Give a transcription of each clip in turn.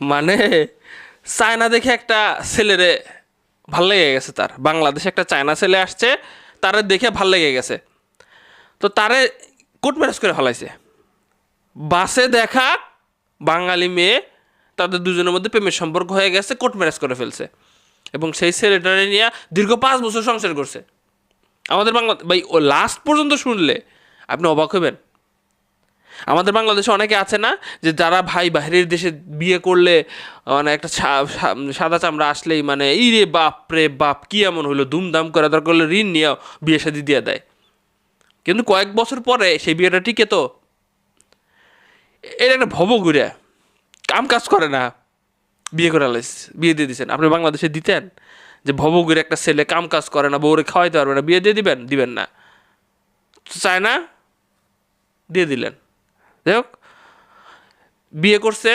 মানে চায়না দেখে একটা ছেলেরে ভালো লেগে গেছে তার। বাংলাদেশে একটা চায়না ছেলে আসছে, তারে দেখে ভালো লেগে গেছে। তো তারে কোর্ট ম্যারেজ করে ফেলাইছে। বাসে দেখা বাঙালি মেয়ে, তাদের দুজনের মধ্যে প্রেমের সম্পর্ক হয়ে গেছে কোর্ট ম্যারেজ করে ফেলছে। এবং সেই ছেলেটারে নিয়ে দীর্ঘ পাঁচ বছর সংসার করছে। আমাদের বাংলা ভাই, ও লাস্ট পর্যন্ত শুনলে আপনি অবাক হবেন। আমাদের বাংলাদেশে অনেকে আছে না যে যারা ভাই বাইরের দেশে বিয়ে করলে মানে একটা সাদা চামড়া আসলেই মানে এই রে বাপ রে বাপ কি এমন হলো দুমদাম করে দরকার করলে ঋণ নিয়ে বিয়ে শাদি দিয়ে দেয়। কিন্তু কয়েক বছর পরে সেই বিয়েটা টিকে তো। এটা একটা ভবঘুরে। কাম কাজ করে না। বিয়ে করে আলাইস বিয়ে দিয়ে দিচ্ছেন আপনি বাংলাদেশে দিতেন যে ভবঘুরে একটা ছেলে কাম কাজ করে না, বউরে খাওয়াইতে পারবে না, বিয়ে দিয়ে দিবেন? দিবেন না। চায় না? দিয়ে দিলেন। যাই হোক বিয়ে করছে,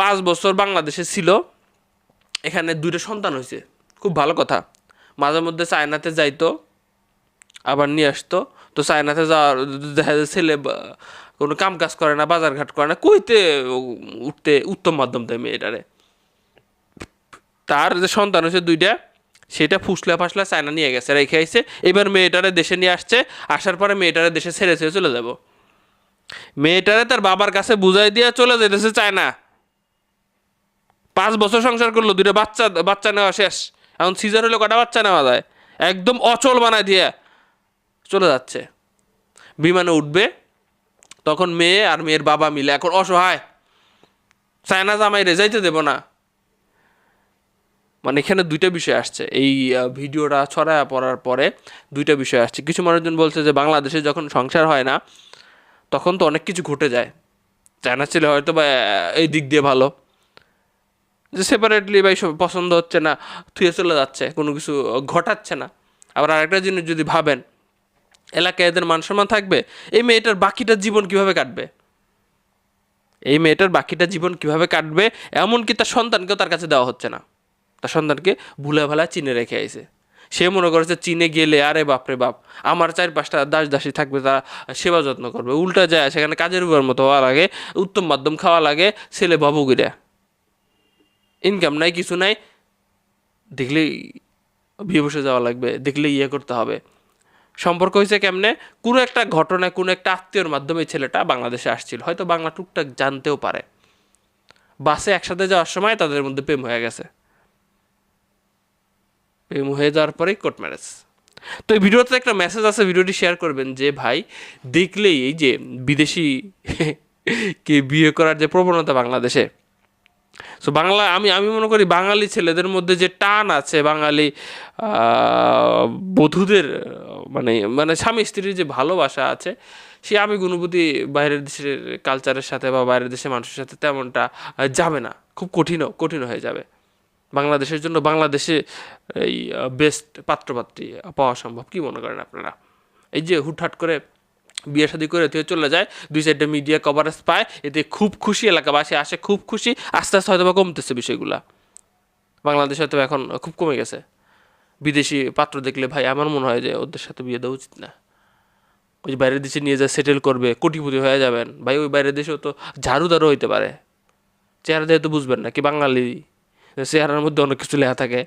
পাঁচ বছর বাংলাদেশে ছিল। এখানে দুইটা সন্তান হয়েছে। খুব ভালো কথা। মাঝে মধ্যে চায়নাতে যাইতো, আবার নিয়ে আসতো। তো চায়নাতে যাওয়ার, দেখা যায় ছেলে কোনো কাম কাজ করে না বাজার ঘাট করে না, কইতে উঠতে উত্তম মাধ্যম দেয় মেয়েটারে। তার যে সন্তান হয়েছে দুইটা, সেটা ফুসলা ফাসলা চায়না নিয়ে গেছে, রেখে আইছে। এবার মেয়েটারে দেশে নিয়ে আসছে, আসার পরে মেয়েটারে দেশে ছেড়ে ছেড়ে চলে যাব। মেয়েটারে তার বাবার কাছে বুঝাই দিয়ে চলে যেতেছে চায়না। পাঁচ বছর সংসার করল, দুইটা বাচ্চা বাচ্চা নেওয়া শেষ। এখন সিজার হলে কটা বাচ্চা নেওয়া যায়? একদম অচল বানায় দিয়ে চলে যাচ্ছে। বিমানে উঠবে, তখন মেয়ে আর মেয়ের বাবা মিলে। এখন অসহায়। চায়না জামাই রে, যাইতে দেবো না। মানে এখানে দুইটা বিষয় আসছে। এই ভিডিওটা ছড়ায় পড়ার পরে দুইটা বিষয় আসছে। কিছু মানুষজন বলছে যে, বাংলাদেশে যখন সংসার হয় না তখন তো অনেক কিছু ঘটে যায়। চায়না ছেলে হয়তো বা এই দিক দিয়ে ভালো। যে সেপারেটলি ভাই সব পছন্দ হচ্ছে না, থুয়ে চলে যাচ্ছে, কোনো কিছু ঘটাচ্ছে না। আবার আরেকটা জিনিস যদি ভাবেন, এলাকায় এদের মান সম্মান থাকবে, এই মেয়েটার বাকিটা জীবন কীভাবে কাটবে? এই মেয়েটার বাকিটা জীবন কীভাবে কাটবে, এমনকি তার সন্তানকেও তার কাছে দেওয়া হচ্ছে না। তার সন্তানকে ভুলে ভালা চিনে রেখে আইছে। সে মনে করেছে চীনে গেলে, আরে বাপরে বাপ, আমার চার পাঁচটা দাস দাসী থাকবে, তারা সেবা যত্ন করবে। উল্টা যায়, সেখানে কাজের উপর মতো হওয়া লাগে, উত্তম মাধ্যম খাওয়া লাগে, ছেলে বাবুগিরা ইনকাম নাই, কিছু নাই, দেখলেই বিয়ে বসে যাওয়া লাগবে দেখলে ইয়ে করতে হবে। সম্পর্ক হয়েছে কেমনে? কোনো একটা ঘটনায়, কোনো একটা আত্মীয়র মাধ্যমে ছেলেটা বাংলাদেশে আসছিল। হয়তো বাংলা টুকটাক জানতেও পারে। বাসে একসাথে যাওয়ার সময় তাদের মধ্যে প্রেম হয়ে গেছে। হয়ে যাওয়ার পরেই কোর্ট ম্যারেজ। তো এই ভিডিওতে একটা মেসেজ আছে, ভিডিওটি শেয়ার করবেন যে, ভাই, দেখলেই এই যে বিদেশি কে বিয়ে করার যে প্রবণতা বাংলাদেশে। সো বাংলা, আমি আমি মনে করি বাঙালি ছেলেদের মধ্যে যে টান আছে বাঙালি বধূদের মানে মানে স্বামী স্ত্রীর যে ভালোবাসা আছে, সে আমি অনুভূতি বাইরের দেশের কালচারের সাথে বা বাইরের দেশের মানুষের সাথে তেমনটা যাবে না। খুব কঠিনও কঠিন হয়ে যাবে। বাংলাদেশের জন্য বাংলাদেশে এই বেস্ট পাত্রপাত্রী পাওয়া সম্ভব। কি মনে করেন আপনারা? এই যে হুটহাট করে বিয়ে শাদী করে তুই চলে যায়, দুই সাইডে মিডিয়া কভারেজ পায়, এতে খুব খুশি এলাকাবাসী আসে, খুব খুশি, আস্তে আস্তে হয়তো বা কমতেছে বিষয়গুলা। বাংলাদেশে হয়তো এখন খুব কমে গেছে। বিদেশি পাত্র দেখলে ভাই, আমার মনে হয় যে ওদের সাথে বিয়ে দেওয়া উচিত না। ওই যে বাইরের দেশে নিয়ে যা সেটেল করবে, কোটিপতি হয়ে যাবেন। ভাই, ওই বাইরের দেশেও তো ঝাড়ুদারও হইতে পারে। চেহারা দিয়ে তো বুঝবেন না, কি বাঙালি চেহারার মধ্যে অনেক কিছু লেখা থাকে।